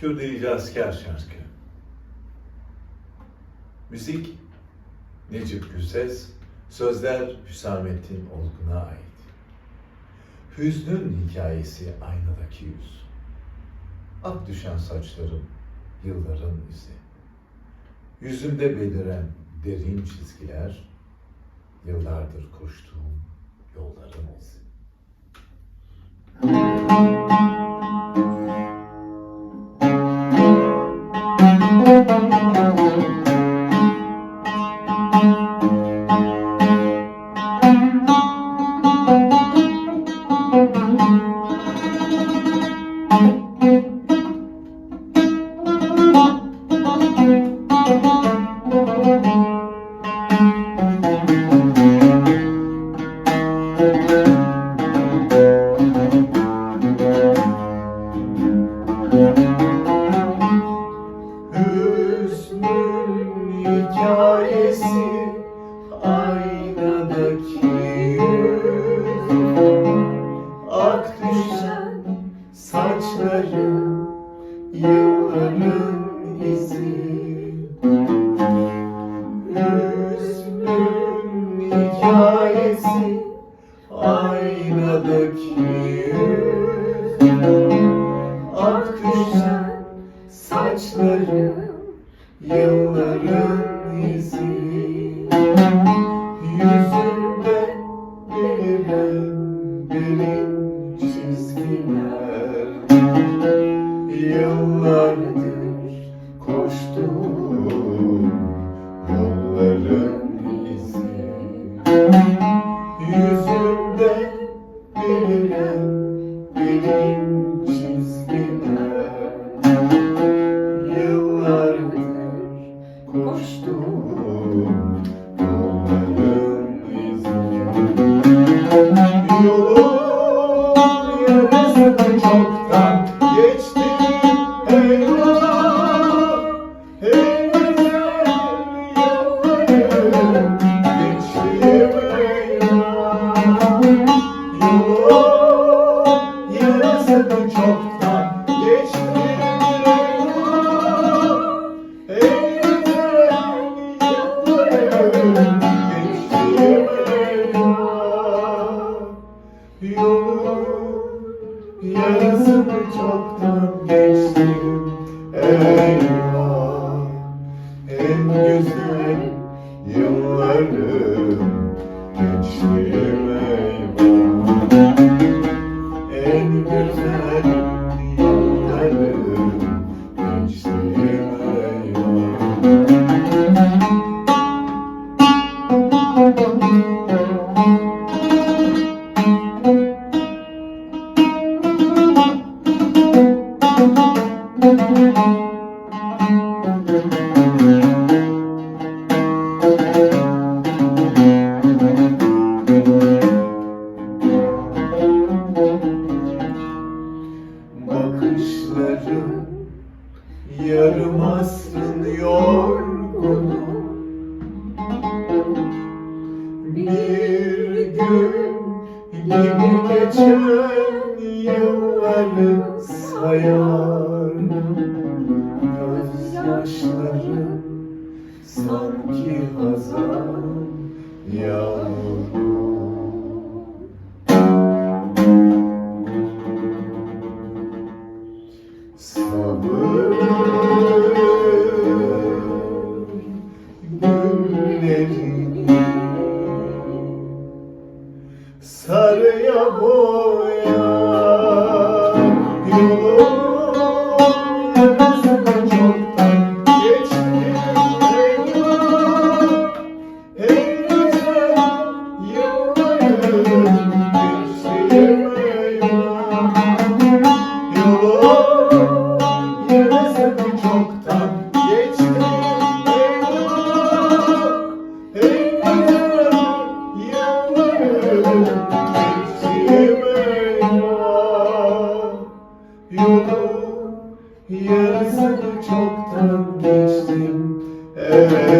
Kürdili asker şarkı. Müzik Necip Gülses, sözler Hüsamettin Olgun'a ait. Hüznün hikayesi aynadaki yüz. Ak düşen saçlarım, yılların izi. Yüzümde beliren derin çizgiler, yıllardır koştuğum yolların izi. Hüznün hikayesi aynadaki Ak düşen saçları yılların izi. Hüznün hikayesi aynadaki düşen saçları yılların izi. Yüzünde beliren derin çizgiler. Yıllardır koştuğum çoktan geçtim. Eyvah En güzel yıllarım Bakışların yarım asrın yorgunu. Bir gün gibi geçen yılları sayar Gözyaşları sanki hazan yağmuru Sabır güllerini sarıya boya Yolun yarısını Yolun yarısını çoktan geçtim. Eyvah